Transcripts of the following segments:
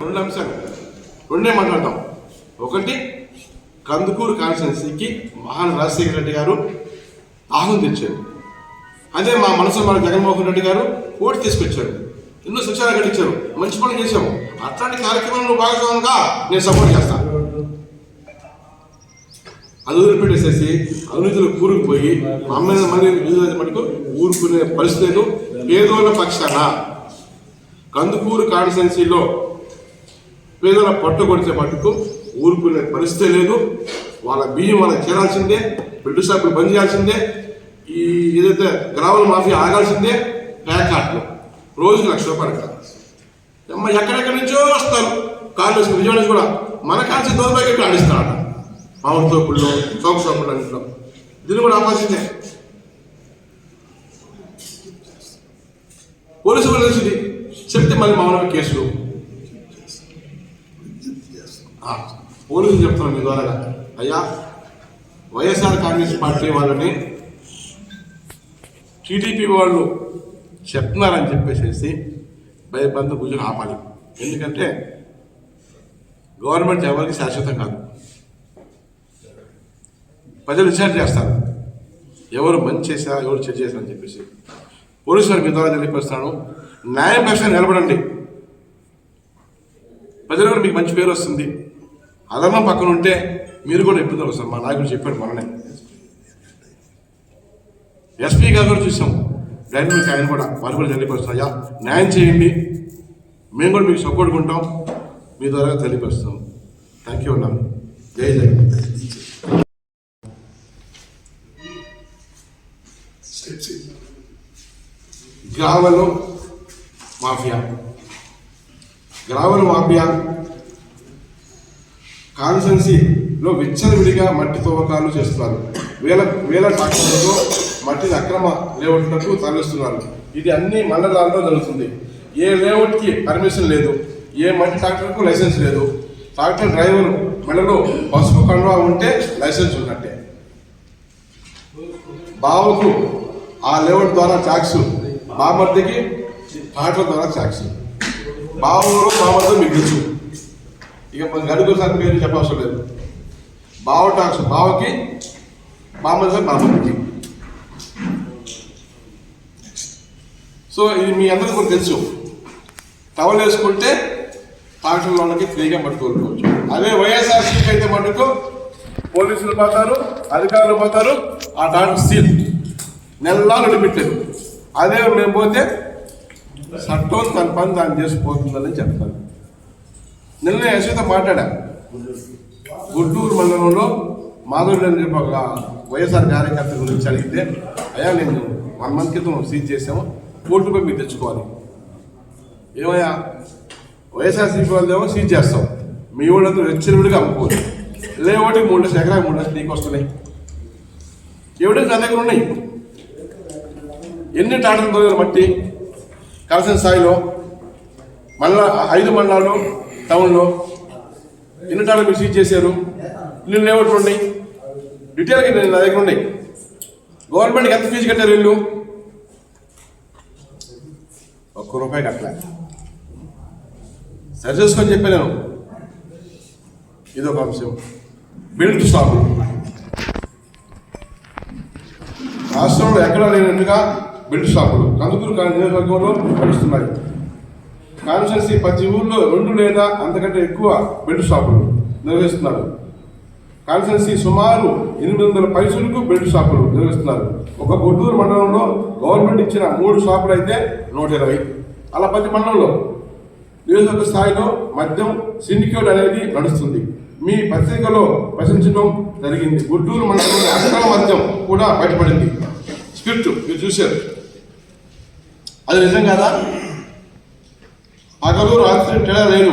రెండు అంశాలు. రెండే మాట్లాడతాం ఒకటి కందుకూరు కాన్స్టిట్యున్సీకి మహాన్ రాజశేఖర రెడ్డి గారు ఆహ్వానం తెచ్చారు. అదే మా మనసు మన జగన్మోహన్ రెడ్డి గారు ఓటు తీసుకొచ్చారు. ఎన్నో శిక్షణ కట్టించారు మంచి పనులు చేశాము. అట్లాంటి కార్యక్రమాలను నువ్వు భాగస్వామిగా నేను సపోర్ట్ చేస్తాను అది వదిలిపెట్టేసేసి అవినీతిలో కూరుకుపోయి మా అమ్మాయి మంది మటుకు ఊరుకునే పరిస్థితి లేదు. పేదోళ్ళ పక్షాన కందుకూరు కాన్స్టెన్సీలో పేదల పట్టుకొడితే మటుకు ఊరుకునే పరిస్థితి లేదు. వాళ్ళ బియ్యం వాళ్ళకి చేరాల్సిందే బిడ్డు షాపులు బంద్ చేయాల్సిందే ఈ ఏదైతే గ్రాముల మాఫియా ఆగాల్సిందే ప్యాకాట్లు రోజుకి లక్ష రూపాయలు కాదు అమ్మ ఎక్కడెక్కడి నుంచో వస్తారు. కాంగ్రెస్ విజయవాడ కూడా మన కాల్సి దోరబాయి ఇక్కడ ఆడిస్తాడు మామిడి తోపుల్లో చౌక షాపుల్లో దీన్ని కూడా ఆపాల్సిందే. పోలీసు వాళ్ళు తెలిసింది. చెప్తే మళ్ళీ మామూలుగా కేసులు. పోలీసులు చెప్తున్నాను మీ ద్వారా. అయ్యా వైఎస్ఆర్ కాంగ్రెస్ పార్టీ వాళ్ళని టీడీపీ వాళ్ళు చెప్తున్నారని చెప్పేసి భయబంధ భుజం ఆపాలి. ఎందుకంటే గవర్నమెంట్ ఎవరికి శాశ్వతం కాదు. ప్రజలు విచారణ చేస్తారు. ఎవరు మంచి చేశారు ఎవరు చెడు చేశారని చెప్పేసి. పోలీసు మీ ద్వారా తెలియపరుస్తాను న్యాయం పక్షాన్ని నిలబడండి. ప్రజలు కూడా మీకు మంచి పేరు వస్తుంది. అధర్మం పక్కన ఉంటే మీరు కూడా ఇబ్బందులు వస్తారు. మా నాయకుడు చెప్పాడు మననే ఎస్పీ గారు కూడా చూసాం. డైనమిక్ ఆయన కూడా వారు కూడా తెలియపరుస్తాయా న్యాయం చేయండి. మేము కూడా మీకు సపోర్ట్ ఉంటాం. మీ ద్వారా తెలియపరుస్తాం. థ్యాంక్ యూ అన్నాను జై జై. Gravel mafia. Gravel mafia. కాన్సెన్సీలో విచ్చలవిడిగా మట్టి తవ్వకాలు చేస్తున్నారు. వేల వేల ట్రాక్టర్లతో మట్టిని అక్రమ లేఅవుట్లకు తరలిస్తున్నారు. ఇది అన్ని మండలాల్లో జరుగుతుంది. ఏ లేఅవుట్కి పర్మిషన్ లేదు. ఏ మట్టి ట్రాక్టర్కు లైసెన్స్ లేదు. ట్రాక్టర్ డ్రైవర్ మెడలో పసుపు కండువా ఉంటే లైసెన్స్ ఉన్నట్టే. బావకు ఆ లేఅవుట్ ద్వారా ట్యాక్స్ బామర్దికి పాటల ద్వారా సాక్షి. బావూరు బామర్ది మీకు తెలుసు. ఇక మన గడుగుసారి పేరు చెప్పవసరం లేదు. బావ ట్యాక్స్ బావకి బామర్ది బామర్దికి సో ఇది మీ అందరికీ కూడా తెలుసు. టవల్ వేసుకుంటే ట్రాక్టర్ ఫ్రీగా పట్టుకోవచ్చు అదే వైఎస్ఆర్సీపీ అయితే మటుకు పోలీసులు పోతారు అధికారులు పోతారు ఆ ట్రాక్టర్ సీల్. నెలలా నడిపెట్టారు అదే మేము పోతే చట్టం తన పని దాన్ని చేసిపోతుందని చెప్తాను నిన్న యశ్వత మాట్లాడా? గుంటూరు మండలంలో మాధవుడు అని చెప్పి ఒక వైఎస్ఆర్ కార్యకర్త గురించి అడిగితే అయ్యా నేను వన్ మంత్ క్రితం సీజ్ చేసాము కోటి పోయి మీరు తెచ్చుకోవాలి. ఏమయ్యా వైఎస్ఆర్సీపీ వాళ్ళేమో సీజ్ చేస్తాం. మీ వాళ్ళంతా వెచ్చరివిడిగా అమ్ముకోవచ్చు. లేవటి మూడు లక్షలు ఎకరా మూడు లక్షలు నీకు వస్తున్నాయి. ఎవడో నా దగ్గర ఉన్నాయి. ఎన్ని టాటలు దొరికారు బట్టి కలిసిన స్థాయిలో మళ్ళా ఐదు మండలాలు టౌన్లో ఎన్ని టాటలు మీరు సీజ్ చేశారు? ఇల్లు లేవట్లు ఉన్నాయి డీటెయిల్గా నేను నా దగ్గర ఉన్నాయి. గవర్నమెంట్కి ఎంత ఫీజు కట్టారు ఇల్లు? ఒక్క రూపాయి కట్టలే. సరి చేసుకొని చెప్పాను నేను. ఇదొక అంశం. Build stop. రాష్ట్రంలో ఎక్కడా లేనట్టుగా బిల్డ్ షాపులు. కందుకూరు నియోజకవర్గంలో నడుస్తున్నాయి. కాన్స్టెన్సీ ప్రతి ఊళ్ళో రెండు లేదా అంతకంటే ఎక్కువ బెల్ట్ షాపులు నిర్వహిస్తున్నారు. కాన్స్టెన్సీ సుమారు ఎనిమిది వందల పైసలకు బెల్ట్ షాపులు నిర్వహిస్తున్నారు. ఒక గుంటూరు మండలంలో గవర్నమెంట్ ఇచ్చిన మూడు షాపులు అయితే నూట ఇరవై. అలా ప్రతి మండలంలో నియోజకవర్గ స్థాయిలో మద్యం సిండికేట్ అనేది నడుస్తుంది. మీ పత్రికలో ప్రశ్నించడం జరిగింది. గుంటూరు మండలంలో అక్రమ మద్యం కూడా బయటపడింది. స్క్రిప్ట్ మీరు చూశారు. అది నిజం కదా? పగలు రాత్రి తేడా లేదు.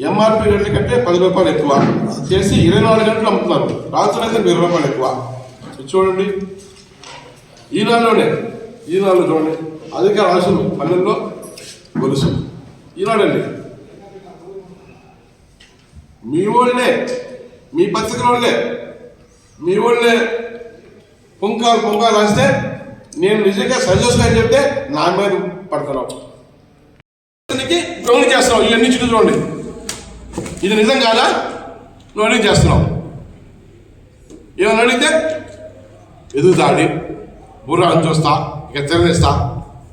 ఎంఆర్పి రేట్ల కంటే పది రూపాయలు ఎక్కువ. చేసి ఇరవై నాలుగు గంటలు అమ్ముతున్నారు. రాత్రి అయితే ఇరవై రూపాయలు ఎక్కువ. చూడండి. ఈనాడులోనే ఈనాడులో చూడండి. అధిక రాసులు పల్లెల్లో గొలుసు. ఈనాడండి మీ వాళ్ళే మీ పత్రికల వాళ్ళే మీ వాళ్ళే పుంకాలు పుంకాలు రాస్తే నేను నిజంగా సజెస్ట్ అని చెప్తే నా మీద పడుతున్నావు. గ్రౌండ్ చేస్తున్నావు ఇవన్నీ చుట్టూ చూడండి. ఇది నిజం కాదా? నువ్వు అడిగి చేస్తున్నావు. ఏమని అడిగితే? ఎదుగుతాడి బుర్ర అని చూస్తా ఇక తెరనిస్తా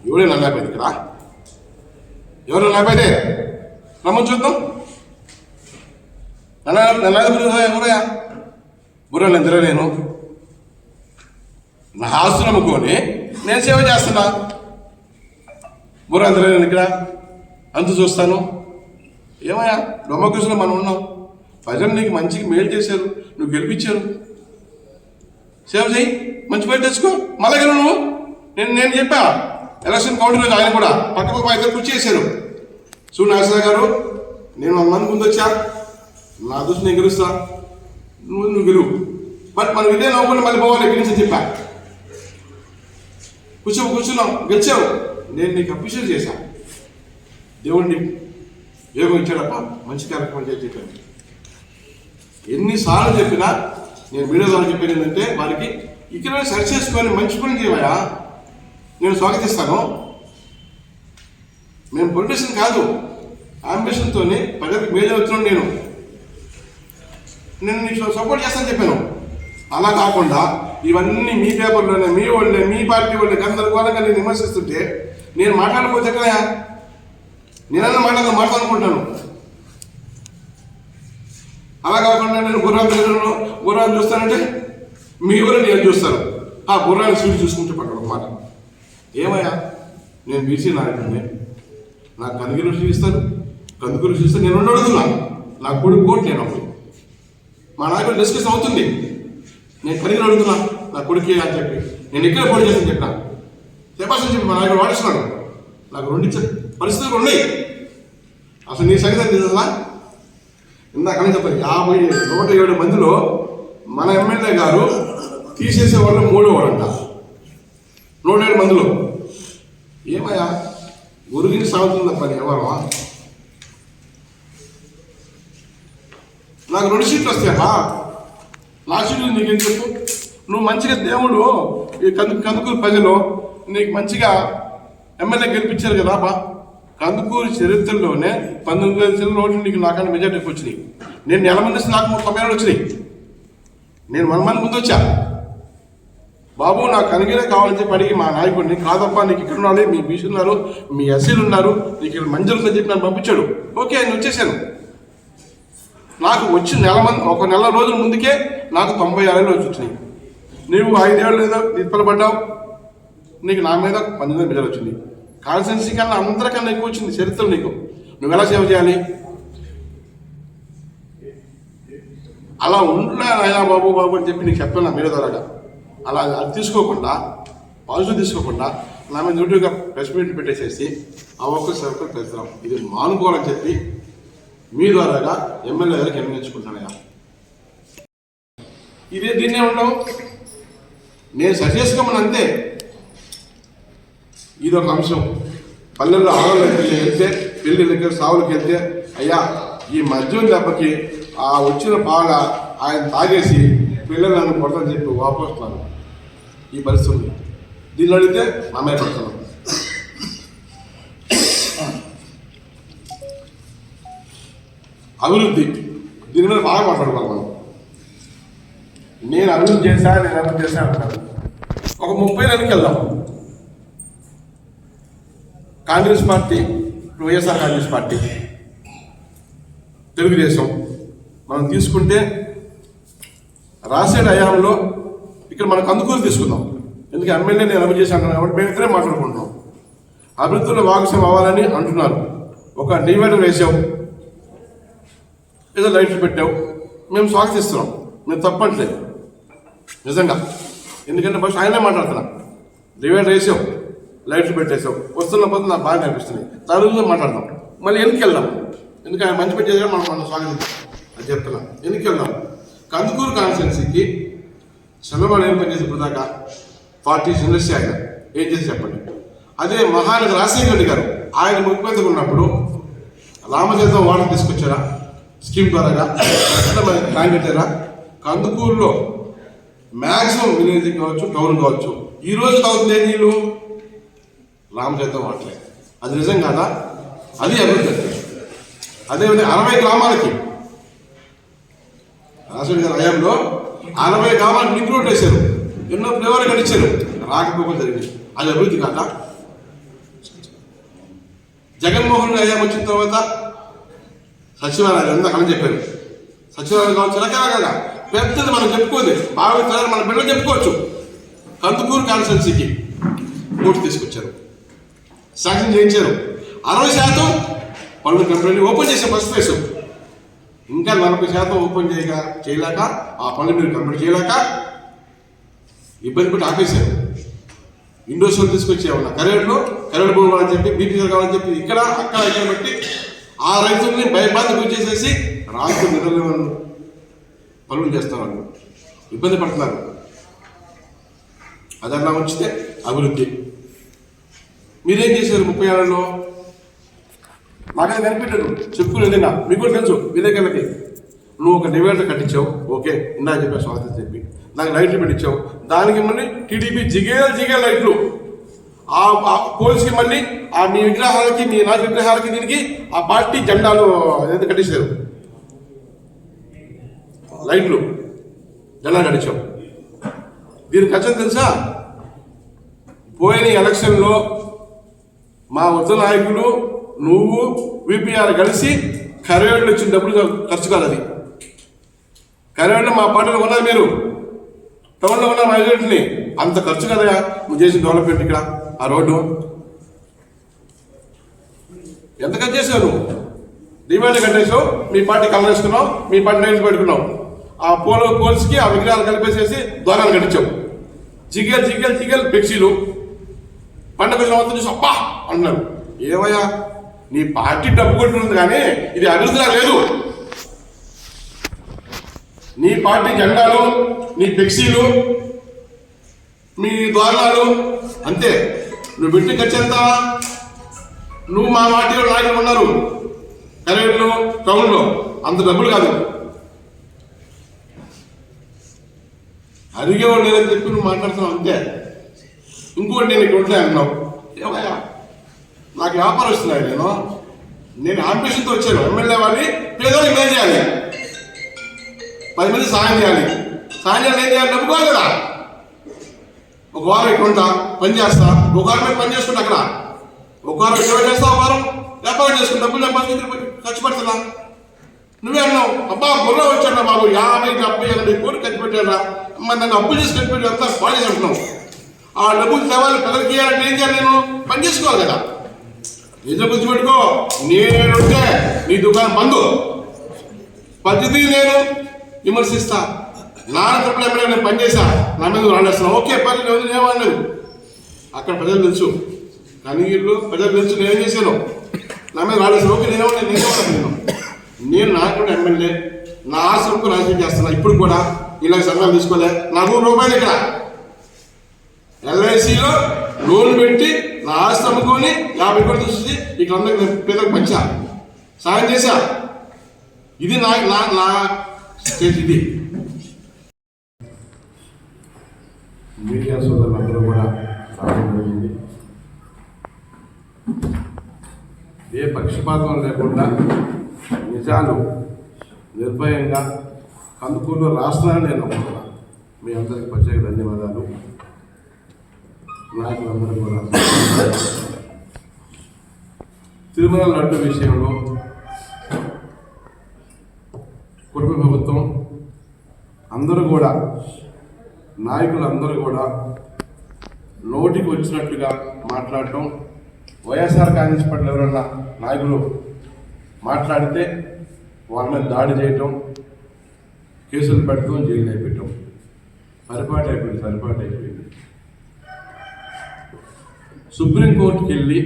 ఎవడే నల్లపోయింది ఇక్కడ? ఎవరు నల్లపోయితే రమ్మని చూద్దాం. నల్ల నల్ల ఎవరయ్యా బుర్ర నేను తిరగలేను నా ఆస్తులు అమ్ముకొని నేను సేవ చేస్తున్నా. బుర్ర ఇక్కడ అంత చూస్తాను. ఏమయ్యా? డొమ్మకృష్ణలో మనం ఉన్నాం. ప్రజలు నీకు మంచిగా మేలు చేశారు. నువ్వు గెలిపించారు. సేవ చేయి. మంచి పేరు తెచ్చుకో. మళ్ళీ నువ్వు. నేను నేను చెప్పా. ఎలక్షన్ కౌంటర్ ఆయన కూడా పక్క పక్క మా ఇద్దరు కుర్చీ చేశారు చూడు నాగేశ్వర గారు నేను వంద మంది ముందు వచ్చా. నా దృష్టి నేను గెలుస్తా. నువ్వు నువ్వు గెలువు. బట్ మనం ఇదే నవ్వుకుంటే మళ్ళీ పోవాలి. ఎక్కడి నుంచి చెప్పా. కూర్చో కూర్చున్నాం. గెలిచావు. నేను నీకు అప్రిషియేట్ చేశాను దేవుడిని యోగం ఇచ్చాడప్ప. మంచి కార్యక్రమం చేసి చెప్పాను ఎన్నిసార్లు చెప్పినా నేను మీడియా ద్వారా చెప్పేది ఏంటంటే వారికి ఇక్కడ సరి చేసుకొని మంచి పని చేయవయా నేను స్వాగతిస్తాను. మేము పొలిటీషియన్ కాదు. అంబిషన్తోనే ప్రజలకు మేలు అవుతున్నాను నేను. నేను నీకు సపోర్ట్ చేస్తాను చెప్పాను. అలా కాకుండా ఇవన్నీ మీ పేపర్లోనే మీ వాళ్ళే మీ పార్టీ వాళ్ళే గందరగోళంగా నేను విమర్శిస్తుంటే నేను మాట్లాడకపోతే ఎక్కడయా నేనన్నా మాట్లాడదు మాట్లాడుకుంటాను. అలా కాకుండా నేను గుర్రాలు తిరగను గుర్రాలు చూస్తానంటే మీ ఊరు నేను చూస్తాను. ఆ గుర్రాన్ని చూసి చూసుకుంటే పక్కన మాట. ఏమయ్యా? నేను బీసీ నాయకుడిని. నాకు కనుగిరి రుచి ఇస్తాను కందుకు రుచి ఇస్తాను నేను ఉండడుతున్నాను నా కొడుకు కోట్ నేను అప్పుడు మా నాయకుడు డిస్కస్ అవుతుంది. నేను కనిగిరి అడుగుతున్నా. నా కొడుకు అని చెప్పి. నేను ఇక్కడే పోటీ చేసి చెప్పా చెప్పాల్సి చెప్పి మా నాయకుడు వాడిస్తున్నాడు. నాకు రెండు పరిస్థితులు ఉన్నాయి. అసలు నీ సంగతి తెలుసా? ఇందాక అని యాభై నూట ఏడు మందిలో మన ఎమ్మెల్యే గారు తీసేసే వాళ్ళు మూడో వాడంట. నూట ఏడు మందిలో. ఏమయ్యా? గురుగిరి సాగుతుంది తప్ప ఎవరు నాకు రెండు సీట్లు వస్తాయా నా నీకేం చెప్పు? నువ్వు మంచిగా దేవుడు ఈ కందు కందుకూరు ప్రజలు నీకు మంచిగా ఎమ్మెల్యే గెలిపించారు కదా బా. కందుకూరు చరిత్రలోనే పంతొమ్మిది వేల చిల్లర ఓట్లు నీకు నాకన్నా మెజార్టీకి వచ్చినాయి. నేను నెల మంది నాకు తొంభై ఏళ్ళు వచ్చినాయి. నేను వన్ మంత్ ముందు వచ్చా. బాబు నాకు కనిగిరే కావాలని చెప్పి అడిగి మా నాయకుడిని కాదప్పా నీకు ఇక్కడ ఉన్నాడు మీ బీసీ ఉన్నారు మీ ఎస్సీలు ఉన్నారు నీకు ఇక్కడ మంజూరు ఉందని చెప్పి నన్ను పంపించాడు. ఓకే నేను వచ్చేసాను. నాకు వచ్చి నెల మంది ఒక నెల రోజుల ముందుకే నాకు తొంభై ఆరు రోజు వచ్చినాయి. నీవు ఐదేళ్ళు ఏదో నిప్పలపడ్డావు నీకు నా మీద పంతొమ్మిది మెజార్ వచ్చింది. కాన్స్టెన్సీ కన్నా అందరికన్నా ఎక్కువ వచ్చింది చరిత్ర నీకు. నువ్వు ఎలా సేవ చేయాలి? అలా ఉంటున్నా నాయనా బాబు బాబు అని చెప్పి నీకు చెప్పాను నా మీద అలా అది తీసుకోకుండా పాజిటివ్ తీసుకోకుండా నా మీద డ్యూటీగా ప్రెస్ మీట్ పెట్టేసేసి ఆ ఒక్క సర్కిల్ పెడతాం. ఇది మానుకోవాలని చెప్పి మీ ద్వారాగా ఎమ్మెల్యే గారికి ఎన్నించుకుంటానయ్యా ఇదే దీన్నే ఉండవు నేను సజెస్కమని అంతే. ఇది ఒక అంశం. పల్లెల్లో ఆడవాళ్ళకి వెళ్తే పెళ్ళి దగ్గర సావులకు వెళ్తే అయ్యా ఈ మద్యం దెబ్బకి ఆ వచ్చిన పాల ఆయన తాగేసి పిల్లలు నన్ను కొడతాని చెప్పి వాపోస్తున్నాను ఈ పరిస్థితి దీన్ని అడిగితే మా అమ్మాయి పడుతున్నాను అభివృద్ధి. దీని మీద బాగా మాట్లాడుకోవాలి మనం. నేను అభివృద్ధి చేశా నేను అభివృద్ధి చేశా అంటాను ఒక ముప్పై నెలకి వెళ్దాం. Congress party YSR Congress party. Telugu Desam. మనం తీసుకుంటే రాసేడు హయాంలో ఇక్కడ మనకు అందుకూరు తీసుకుందాం. ఎందుకంటే ఎమ్మెల్యే నేను అభివృద్ధి చేశాను కాబట్టి మేము ఇద్దరే మాట్లాడుకుంటున్నాం. అభివృద్ధిలో భాగస్వామ్యం అవ్వాలని అంటున్నారు. ఒక నివేదన వేసాం. ఏదో లైట్లు పెట్టావు. మేము స్వాగతిస్తున్నాం మేము తప్పట్లేదు. నిజంగా. ఎందుకంటే ఫస్ట్ ఆయనే మాట్లాడుతున్నా డివైడ్ వేసావు. లైట్లు పెట్టేసావు. వస్తున్న పోతే నాకు బాగా అనిపిస్తుంది తరువులో మాట్లాడదాం. మళ్ళీ ఎందుకు వెళ్దాం. ఎందుకంటే ఆయన మంచి పెట్టేది మనం మనం స్వాగతిస్తాం అది చెప్తున్నా. ఎందుకు వెళ్దాం. కందుకూరు కాన్స్టిట్యున్సీకి చంద్రబాబు ఏం పనిచేసి ఇప్పుడు దాకా ఫార్టీ ఇండస్ట్రీ ఆయన. ఏం చేసి చెప్పండి? అదే మహానగర్ రాజశేఖర రెడ్డి గారు. ఆయన ముఖ్యమంత్రి ఉన్నప్పుడు రామచంద్ర వాటర్ తీసుకొచ్చారా? స్కీమ్ ద్వారా ఎట్లా మరి ప్లాన్ కందుకూరులో మ్యాక్సిమం విలేజ్ కావచ్చు టౌన్ కావచ్చు. ఈ రోజు తాగుతుంది నీళ్ళు రామచేత వాటలే. అది నిజం కాదా? అది అభివృద్ధి అదేవిధంగా అరవై గ్రామాలకి రాష్ట్ర గారి హయాంలో అరవై గ్రామాలకు లింక్ రోడ్ వేశారు ఎన్నో ఫ్లేవర్ గడిచారు రాకపోకలు జరిగింది అది అభివృద్ధి కాదా? జగన్మోహన్ రెడ్డి హయాం వచ్చిన తర్వాత సచివాలయం అంతా కలని చెప్పారు. సచివాలయం కావచ్చు రకరకాలుగా పెద్దది మనం చెప్పుకోదు భావితరాలు మన బిడ్డలు చెప్పుకోవచ్చు. కందుకూరు కాన్స్టెన్సీకి ఓటు తీసుకొచ్చారు. శాంక్షన్ చేయించారు. అరవై శాతం పళ్ళు కంపెనీ ఓపెన్ చేసే ఫస్ట్ ఫేస్ ఇంకా నలభై శాతం ఓపెన్ చేయక చేయలేక ఆ పనులు మీరు కంప్లీట్ చేయలేక ఇబ్బంది పెట్టి ఆపేశారు. ఇండోసోల్ తీసుకొచ్చేవన్న కరేడులో కరేడు భూములు అని చెప్పి బీపీ కావాలని చెప్పి ఇక్కడ అక్కడ ఇక్కడ పెట్టి ఆ రైతుల్ని భయబాధ గురి చేసేసి రాష్ట్ర పనులు చేస్తున్నారు. ఇబ్బంది పడుతున్నారు. అదన్నా వచ్చితే అభివృద్ధి. మీరేం చేశారు ముప్పై ఏళ్ళలో నాకైతే కనిపెట్టాడు. చెప్పుకుని నిన్న. మీకు కూడా తెలుసు విలేకరులకి నువ్వు ఒక డివైడర్ కట్టించావు. ఓకే ఇందా చెప్పా స్వాగతం చెప్పి. నాకు లైట్లు పెట్టించావు. దానికి మళ్ళీ టీడీపీ జిగేల్ జిగేల్ లైట్లు. ఆ ఆ మళ్ళీ ఆ మీ విగ్రహాలకి మీ నాటి విగ్రహాలకి దీనికి ఆ పార్టీ జెండాలు ఏదైతే కట్టించారు? లైట్లు జెండా కట్టించాం. దీనికి ఖచ్చితంగా తెలుసా? పోయిన ఎలక్షన్లో మా వద్ద నాయకులు నువ్వు విపిఆర్ కలిసి కరేళ్ళు వచ్చిన డబ్బులు ఖర్చు కాదు అది. కరేళ్ళు మా పార్టీలో ఉన్నారు మీరు. టౌన్లో ఉన్న మైజారిటీని అంత ఖర్చు కదా నువ్వు చేసిన డెవలప్మెంట్ ఇక్కడ. ఆ రోడ్డు? ఎంత కట్టేశారు చేసావు నువ్వు? డిమాండ్ కట్టేసావు మీ పార్టీ కలర్ మీ పార్టీ నైట్లు పెట్టుకున్నావు? ఆ పోల పోల్స్కి ఆ విగ్రహాలు కలిపేసేసి ద్వారాలు కట్టించావు. జిగేల్ జిగేల్ జిగేల్ ఫ్లెక్సీలు పండుగ సంవత్సరం చూసి అబ్బా అన్నారు ఏమయ్యా నీ పార్టీ డబ్బు కొట్టుకుంది కానీ ఇది అభివృద్ధిలా లేదు. నీ పార్టీ జెండాలు నీ ఫ్లెక్సీలు మీ ద్వారాలు అంతే. నువ్వు పెట్టి ఖర్చు నువ్వు మా వాటిలో నాయకులు ఉన్నారు. కరేట్లో టౌన్లో. అంత డబ్బులు కాదు. అడిగేవాడు లేదని చెప్పి నువ్వు మాట్లాడుతున్నావు అంతే. ఇంకోటి నేను ఇక్కడ ఉంటాయి అన్నావు. ఏమయ్యా నాకు వ్యాపారం వస్తున్నాయి నేను. నేను ఆంబిషన్తో వచ్చాను. ఎమ్మెల్యే వాడిని పేదవాళ్ళకి ఏం చేయాలి. పది మంది సాయం చేయాలి. సాయం చేయాలి ఏం చేయాలి? డబ్బు కాదు కదా. ఒక వారం ఇక్కడ ఉంటా పని చేస్తా. ఒక వారం మీద పని చేసుకుంటా అక్కడ. ఒక వారం సేవ చేస్తా ఒక వారం? వ్యాపారం చేసుకుని డబ్బులు సంపాదించి ఖర్చు పెడుతున్నా. నువ్వే అన్నావు అబ్బా బుర్ర వచ్చాడా బాబు యాభై డెబ్బై ఎనభై కోట్లు ఖర్చు పెట్టారా మరి నన్ను అప్పు చేసి ఖర్చు పెట్టి అంతా బాగా అంటున్నావు ఆ డబ్బులు తేవాలి పిల్లలకి ఇవ్వాలంటే ఏం చేయాలి నేను? పని చేసుకోవాలి కదా. నిజం గుర్తుపెట్టుకో నేనుంటే నీ దుకాణం బంధు పద్ధతి నేను విమర్శిస్తా. నాన్న తప్పుడు ఎప్పుడైనా నేను పనిచేసా నా మీద రాడేస్తున్నా ఓకే పని లేదు ఏమన్నది అక్కడ ప్రజలు తెలుసు కానీ ప్రజలు తెలుసు నేను చేశాను? నా మీద రాలేస్తాను ఓకే నేనేమన్నా నేనేమన్నా నేను నేను నాయకుడు ఎమ్మెల్యే. నా ఆశ్రమకు రాజకీయం చేస్తున్నా. ఇప్పుడు కూడా ఇలాగ సంఘాలు తీసుకోలే. నాకు రూపాయలు ఇక్కడ. ఎల్ఐసిలో లోన్ పెట్టి నా ఆస్తి అమ్ముకొని యాభై కోట్లు చూసి ఇక్కడ అందరికి నేను పేదలకు పంచా. సాయం చేశా. ఇది నా నా నా స్టేట్ ఇది. మీడియా సోదరులందరూ కూడా రావడం జరిగింది. ఏ పక్షపాతం లేకుండా నిజాలు నిర్భయంగా కందుకూరులో రాష్ట్రాన్ని నేను నమ్ముతున్నా. మీ అందరికి ప్రత్యేక ధన్యవాదాలు. నాయకులందరూ కూడా. తిరుమల లడ్డు విషయంలో కుటుంబ ప్రభుత్వం అందరూ కూడా నాయకులు అందరూ కూడా నోటికి వచ్చినట్లుగా మాట్లాడటం వైఎస్ఆర్ కాంగ్రెస్ పార్టీలో ఎవరన్నా నాయకులు మాట్లాడితే వాళ్ళ మీద దాడి చేయటం కేసులు పెట్టడం జైలు అయిపోయటం. పరిపాటి అయిపోయింది పరిపాటి అయిపోయింది. సుప్రీంకోర్టుకి వెళ్ళి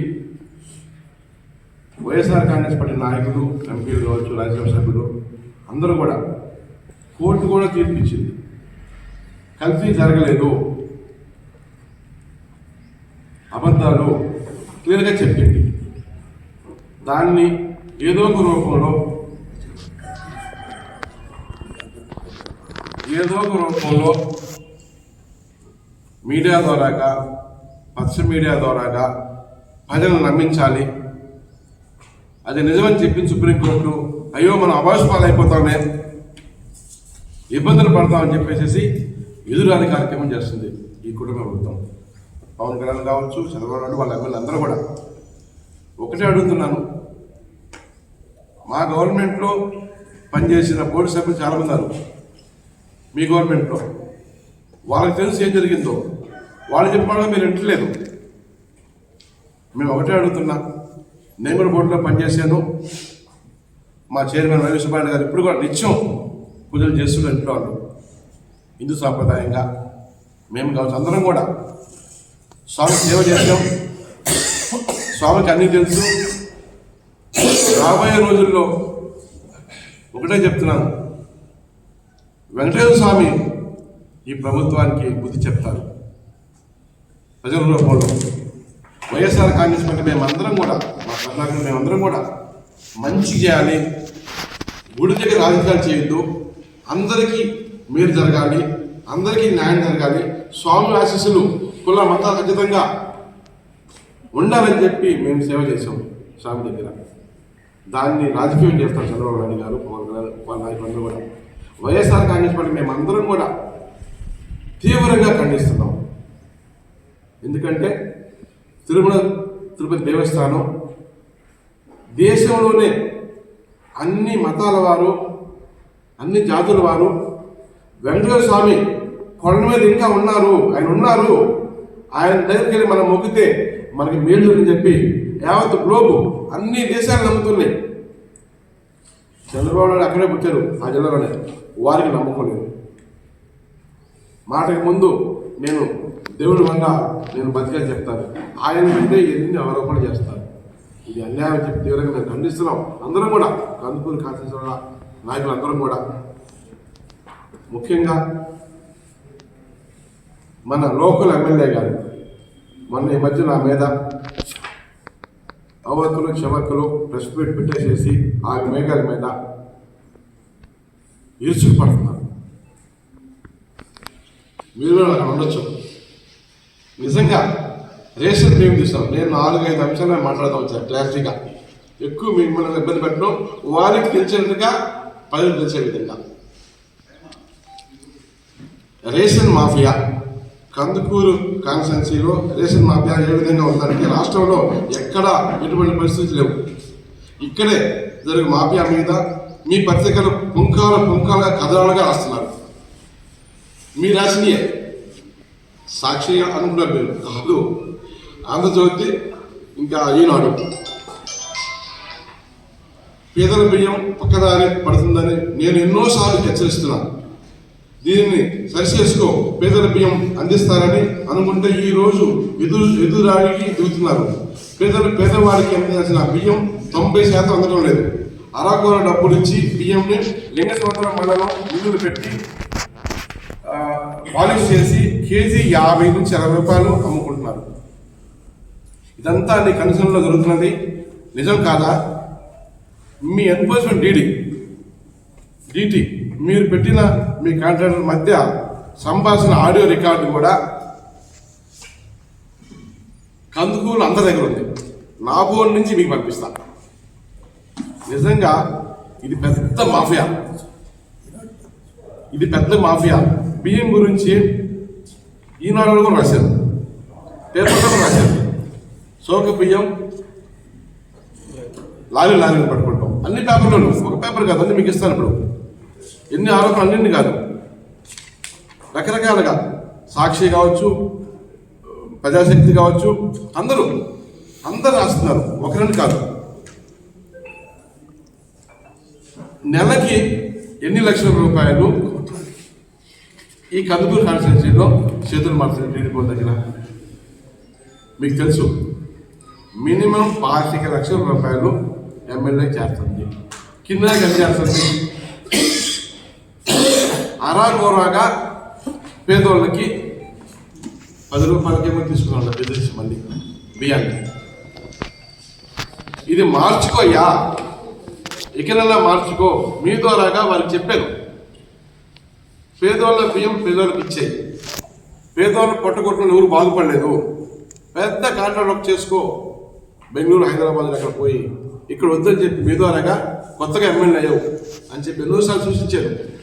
వైఎస్ఆర్ కాంగ్రెస్ పార్టీ నాయకులు ఎంపీలు కావచ్చు రాజ్యసభ సభ్యులు అందరూ కూడా కోర్టు కూడా తీర్పిచ్చింది. కల్తీ జరగలేదు. అబద్ధాలు క్లియర్గా చెప్పింది. దాన్ని ఏదో ఒక రూపంలో ఏదో ఒక రూపంలో మీడియా ద్వారాగా పచ్చ మీడియా ద్వారాగా ప్రజలను నమ్మించాలి. అది నిజమని చెప్పింది సుప్రీంకోర్టు అయ్యో మనం అభాష పాలైపోతామే. ఇబ్బందులు పడతామని చెప్పేసి ఎదురాని కార్యక్రమం చేస్తుంది ఈ కుటుంబ ప్రభుత్వం. పవన్ కళ్యాణ్ కావచ్చు చంద్రబాబు నాయుడు వాళ్ళ ఎమ్మెల్యే అందరూ కూడా. ఒకటే అడుగుతున్నాను. మా గవర్నమెంట్లో పనిచేసిన బోర్డు సభ్యులు చాలా ఉన్నారు. మీ గవర్నమెంట్లో. వాళ్ళకి తెలిసి ఏం జరిగిందో. వాళ్ళు చెప్పడం మీరు వింటలేదు. మేము ఒకటే అడుగుతున్నా. నేను కూడా బోర్డులో పనిచేశాను. మా చైర్మన్ రవి సుబ్బారెడ్డి గారు ఇప్పుడు కూడా నిత్యం పూజలు చేస్తున్నారు ఇంట్లో వాళ్ళు. హిందూ సాంప్రదాయంగా మేము కావచ్చు అందరం కూడా స్వామి సేవ చేసాం స్వామికి అన్నీ తెలుసు. రాబోయే రోజుల్లో ఒకటే చెప్తున్నాను. వెంకటేశ్వర స్వామి ఈ ప్రభుత్వానికి బుద్ధి చెప్తారు. ప్రజల రూపంలో వైఎస్ఆర్ కాంగ్రెస్ పార్టీ మేమందరం కూడా మా కర్ణాటక మేమందరం కూడా మంచి చేయాలి. గుడి దగ్గర రాజకీయాలు చేయొద్దు. అందరికీ మీరు జరగాలి అందరికీ న్యాయం జరగాలి స్వామి ఆశీస్సులు కుల మతాలు ఖచ్చితంగా ఉండాలని చెప్పి మేము సేవ చేసాం స్వామి దగ్గర. దాన్ని రాజకీయం చేస్తాం చంద్రబాబు నాయుడు గారు పవన్ కళ్యాణ్ వాళ్ళ నాయకులందరూ కూడా. వైఎస్ఆర్ కాంగ్రెస్ పార్టీ మేమందరం కూడా తీవ్రంగా ఖండిస్తున్నాం. ఎందుకంటే తిరుమల తిరుపతి దేవస్థానం దేశంలోనే అన్ని మతాల వారు అన్ని జాతుల వారు వెంకటేశ్వర స్వామి కొండ మీద ఇంకా ఉన్నారు. ఆయన ఉన్నారు. ఆయన దగ్గరికి వెళ్ళి మనం మొక్కితే మనకి మేలు అని చెప్పి యావత్ గ్లోబు అన్ని దేశాలు నమ్ముతున్నాయి. చంద్రబాబు నాయుడు అక్కడే పుట్టారు ఆ జిల్లాలోనే. వారికి నమ్మకం లేదు. మాటకి ముందు నేను దేవుడి వల్ల నేను బతికని చెప్తాను. ఆయన కంటే ఎన్ని ఆరోపణలు చేస్తారు? ఇది అన్యాయం చెప్పి తీవ్రంగా మేము ఖండిస్తున్నాం. అందరం కూడా. కందుకూరు కాశీశ్వర నాయకులు అందరం కూడా. ముఖ్యంగా మన లోకల్ ఎమ్మెల్యే గారు మొన్న ఈ మధ్య నా మీద అవతలు క్షమకులు ప్రెస్ మీట్ పెట్టేసేసి ఆ మేఘాల మీద ఇరుచుకుపడుతున్నారు మీరు అక్కడ ఉండొచ్చు. నిజంగా రేషన్ మేము తీసాం. నేను నాలుగైదు అంశాలు మాట్లాడదాం వచ్చాను క్లారిటీగా. ఎక్కువ మిమ్మల్ని ఇబ్బంది పెట్టడం వారికి తెలిసేట్టుగా ప్రజలు తెలిసే విధంగా. రేషన్ మాఫియా కందుకూరు కాన్స్టెన్సీలో రేషన్ మాఫియా ఏ విధంగా ఉందంటే రాష్ట్రంలో ఎక్కడా ఎటువంటి పరిస్థితులు లేవు. ఇక్కడే జరిగే మాఫియా మీద మీ పత్రికలు పుంకాల పుంకాలుగా కథనాలుగా రాస్తున్నారు. మీ రాసినయే సాక్షి అనుకున్నారు మీరు. కాదు. ఆంధ్రజ్యోతి ఇంకా ఈనాడు పేదల బియ్యం పక్కదారి పడుతుందని నేను ఎన్నోసార్లు హెచ్చరిస్తున్నాను. దీనిని సరిచేసుకో. పేదల బియ్యం అందిస్తారని అనుకుంటే ఈ రోజు ఎదురు ఎదురాడికి దిగుతున్నారు. పేదలు పేదవాడికి అందించాల్సిన బియ్యం తొంభై శాతం అందడం లేదు. అరాకొర డబ్బులు ఇచ్చి బియ్యంని సంవత్సరం మండలం నిధులు పెట్టి పాలిష్ చేసి కేజీ యాభై నుంచి అరవై రూపాయలు అమ్ముకుంటున్నారు. ఇదంతా నీ కనీసంలో జరుగుతున్నది. నిజం కాదా? మీ ఎన్ఫోర్స్మెంట్ డీడీ. డీటీ. మీరు పెట్టిన మీ కాంట్రాక్టర్ మధ్య సంభాషణ ఆడియో రికార్డు కూడా కందుకూలు అందరి దగ్గర ఉంది. నా ఫోన్ నుంచి మీకు పంపిస్తా. నిజంగా ఇది పెద్ద మాఫియా. ఇది పెద్ద మాఫియా. బియ్యం గురించి ఈనాడు కూడా రాశారు. పేపర్లో కూడా రాశారు. సోక బియ్యం లారీ లారీలు పట్టుకుంటాం. అన్ని పేపర్లోనూ. ఒక పేపర్ కాదు అన్ని మీకు ఇస్తాను ఇప్పుడు. ఎన్ని ఆరోపణలు అన్నింటి కాదు. రకరకాలుగా సాక్షి కావచ్చు ప్రజాశక్తి కావచ్చు అందరూ అందరూ రాస్తున్నారు. ఒకరిని కాదు. నెలకి ఎన్ని లక్షల రూపాయలు ఈ కందుకూరు కాన్స్టిట్యూన్సీలో చేతులు మార్చిన టీడీపీ దగ్గర? మీకు తెలుసు. మినిమం పాతిక లక్షల రూపాయలు ఎమ్మెల్యే చేస్తుంది. కింద కలిసి చేస్తుంది? అరాగోరాగా పేదోళ్ళకి పది రూపాయలకేమో తీసుకున్నాడు బెదిరించి మళ్ళీ. బియ్యాన్ని. ఇది మార్చుకోయ్యా ఇకనైనా మార్చుకో. మీ ద్వారాగా వారికి చెప్పాను. పేదోళ్ళ బియ్యం పేదోళ్ళకి ఇచ్చేయి పేదోళ్ళు పట్టుకొట్టుకుని ఎవరు బాగుపడలేదు. పెద్ద కాంట్రాక్ట్ వర్క్ చేసుకో. బెంగళూరు హైదరాబాద్ అక్కడ పోయి ఇక్కడ వద్దని చెప్పి మీ ద్వారాగా కొత్తగా ఎమ్మెల్యే అయ్యావు అని చెప్పి ఎన్నోసార్లు సూచించారు.